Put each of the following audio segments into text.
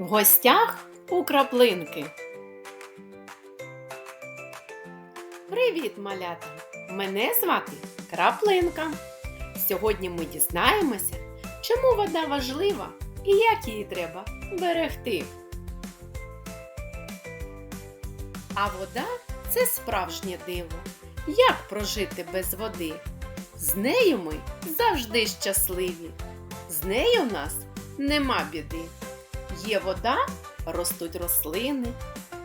В гостях у краплинки. Привіт, малята! Мене звати Краплинка. Сьогодні ми дізнаємося, чому вода важлива і як її треба берегти. А вода це справжнє диво. Як прожити без води? З нею ми завжди щасливі. З нею в нас нема біди. Є вода, ростуть рослини,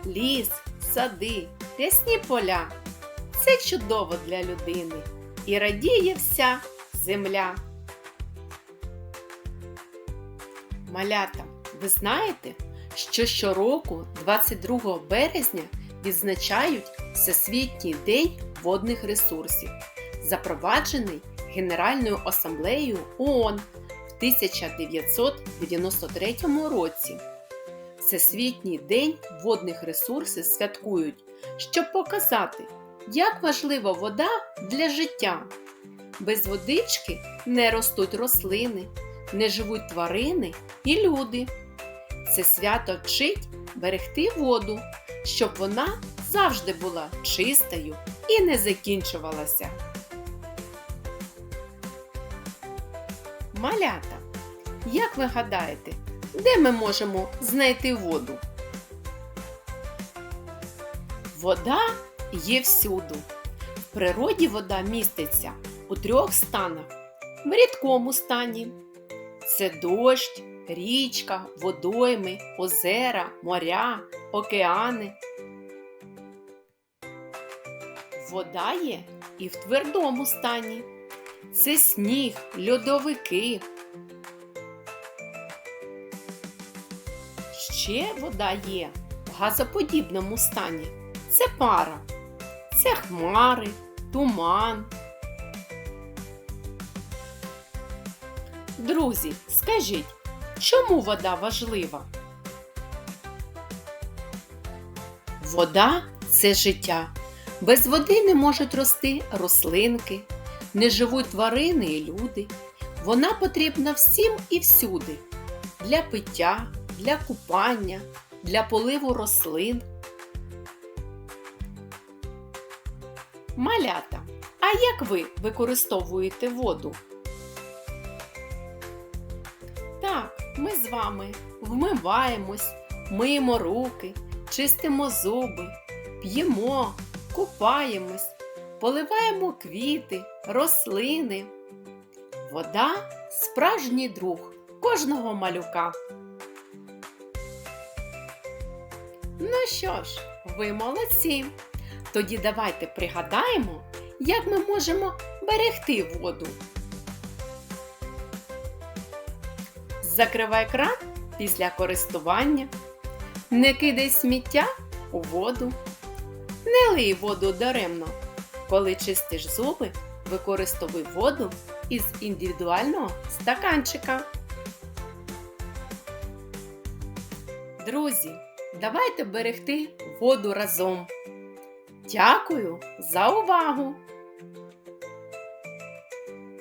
ліс, сади, рясні поля. Це чудово для людини і радіє вся земля. Малята, ви знаєте, що щороку, 22 березня, відзначають Всесвітній день водних ресурсів, запроваджений Генеральною асамблеєю ООН 1993 році. Всесвітній день водних ресурсів святкують, щоб показати, як важлива вода для життя. Без водички не ростуть рослини, не живуть тварини і люди. Це свято вчить берегти воду, щоб вона завжди була чистою і не закінчувалася. Малята, як ви гадаєте, де ми можемо знайти воду? Вода є всюду. В природі вода міститься у трьох станах. В рідкому стані це дощ, річка, водойми, озера, моря, океани. Вода є і в твердому стані. Це сніг, льодовики. Ще вода є в газоподібному стані. Це пара, це хмари, туман. Друзі, скажіть, чому вода важлива? Вода це життя. Без води не можуть рости рослинки, не живуть тварини і люди. Вона потрібна всім і всюди для пиття, для купання, для поливу рослин. Малята, а як ви використовуєте воду? Так, ми з вами вмиваємось, миємо руки, чистимо зуби, п'ємо, купаємось, поливаємо квіти, рослини. Вода справжній друг кожного малюка. Ну що ж, ви молодці! Тоді давайте пригадаємо, як ми можемо берегти воду. Закривай кран після користування, не кидай сміття у воду, не лий воду даремно. Коли чистиш зуби, використовуй воду із індивідуального стаканчика. Друзі, давайте берегти воду разом. Дякую за увагу!